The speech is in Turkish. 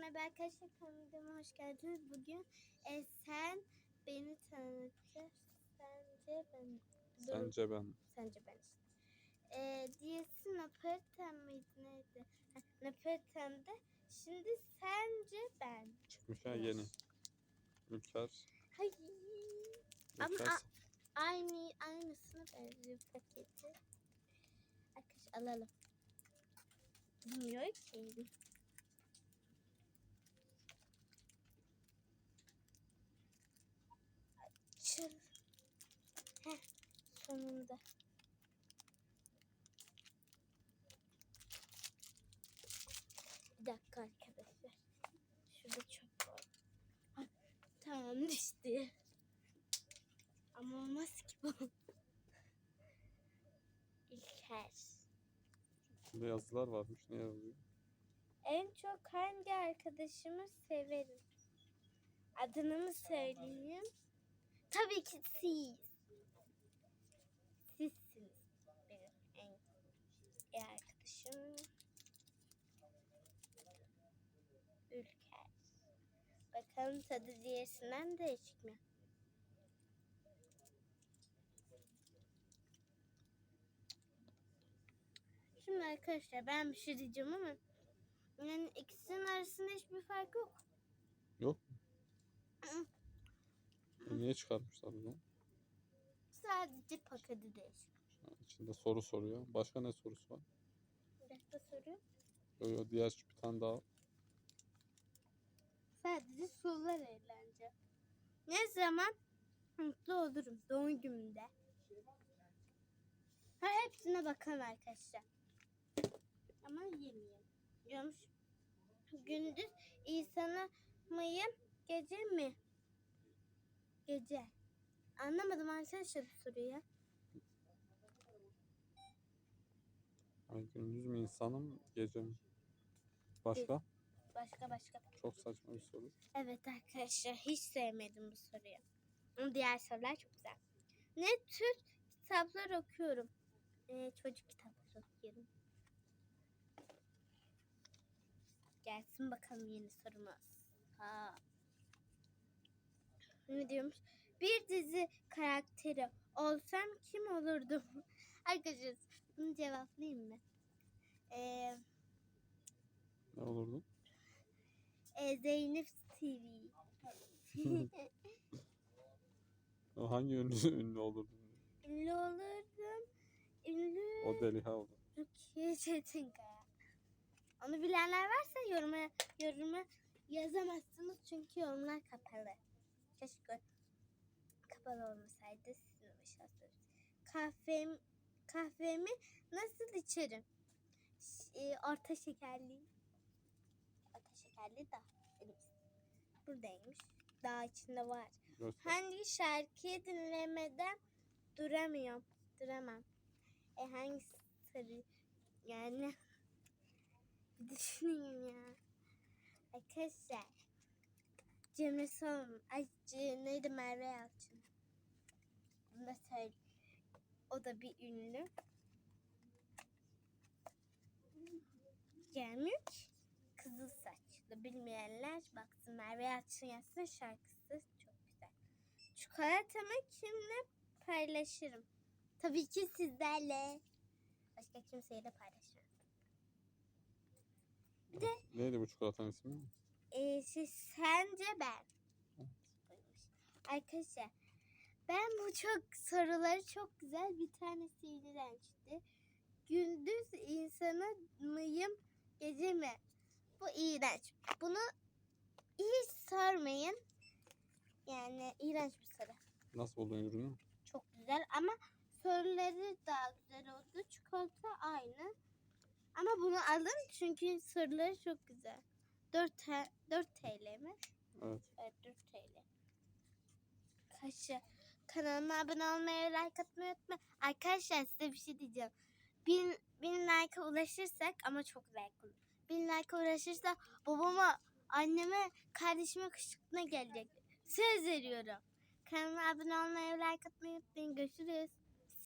merhaba arkadaşlar kanalıma hoş geldiniz. Bugün e, sen beni tanıtır. Sence ben. Sence ben. Sence ben işte. E, diyesi Napoliten miydi neydi? Ha, Napoliten'de. Şimdi sence ben. Çıkmış ha yeni. Ülker. Hayır. Ama a- aynı aynısına benziyor paketi. Arkadaş alalım. Bilmiyor ki. Sonunda. Bir dakika arkadaşlar. Şurada çöp var. Ah, tamam düştü. Ama olmaz ki bu. İlker. Burada yazılar varmış. Ne yazıyor? En çok hangi arkadaşımı severim? Adını mı söyleyeyim? Tabii ki siz. Ülker. Bakalım tadı diğerisinden değişik mi? Şimdi arkadaşlar ben bir şey diyeceğim ama yani ikisinin arasında hiçbir fark yok. Yok? E niye çıkarmışlar bunu? Sadece paketi değişik. Ha, İçinde soru soruyor. Başka ne sorusu var? Dakika soru. Yo, yo, diğer bir tane daha. Sadece sorular eğlence. Ne zaman mutlu olurum doğum günümde. Ha hepsine bakalım arkadaşlar. Ama yemeyelim. Diyormuş. Gündüz insana mıyım? Gece mi? Gece. Anlamadım arkadaşlar bu soruyu. Ay, gündüz mü insanım, gece mi? Başka? Başka başka. Çok saçma bir soru. Evet arkadaşlar hiç sevmedim bu soruyu. Ama diğer sorular çok güzel. Ne tür kitaplar okuyorum? Ee, çocuk kitapları okuyorum. Gelsin bakalım yeni sorumuz. Ha. Ne diyormuş? Bir dizi karakteri olsam kim olurdum? Arkadaşlar bunu cevaplayayım mı? Ee, Ne olurdu? E, Zeynep TV. O hangi ünlü, ünlü olurdu? Ünlü olurdum. Ünlü O Deliha olur. Rukiye Çetinkaya. Onu bilenler varsa yoruma yoruma yazamazsınız çünkü yorumlar kapalı. Keşke kapalı olmasaydı sizin başarısınız. Kahvem, kahvemi nasıl içerim? Ş- e, orta şekerli. Şekerli da. Buradaymış. Daha içinde var. Göster. Hangi şarkıyı dinlemeden duramıyorum? Duramam. E hangi sarı yani bir düşüneyim ya. Arkadaşlar Cemre Son, ay neydi Merve Yalçın. Bunu da söyle. O da bir ünlü. Gelmiyor ki. Kızıl saçlı bilmeyenler baksın Merve Yalçın yazsın şarkısı çok güzel. Çikolatamı kimle paylaşırım? Tabii ki sizlerle. Başka kimseyle paylaşmam. Bir de Neydi bu çikolatanın ismi? e, şey, sence ben. Arkadaşlar ben bu çok soruları çok güzel bir tanesi iğrençti. Gündüz insanı mıyım gece mi? Bu iğrenç. Bunu hiç sormayın. Yani iğrenç bir soru. Nasıl buldun ürünü? Çok güzel ama soruları daha güzel oldu. Çikolata aynı. Ama bunu alın çünkü soruları çok güzel. 4, te- 4 TL mi? Evet. Evet 4 TL. Kaşı. Kanalıma abone olmayı, like atmayı unutmayın. Arkadaşlar size bir şey diyeceğim. Bin, bin like'a ulaşırsak ama çok like olur. Bin like'a ulaşırsa babama, anneme, kardeşime kışkırtma gelecek. Söz veriyorum. Kanalıma abone olmayı, like atmayı unutmayın. Görüşürüz.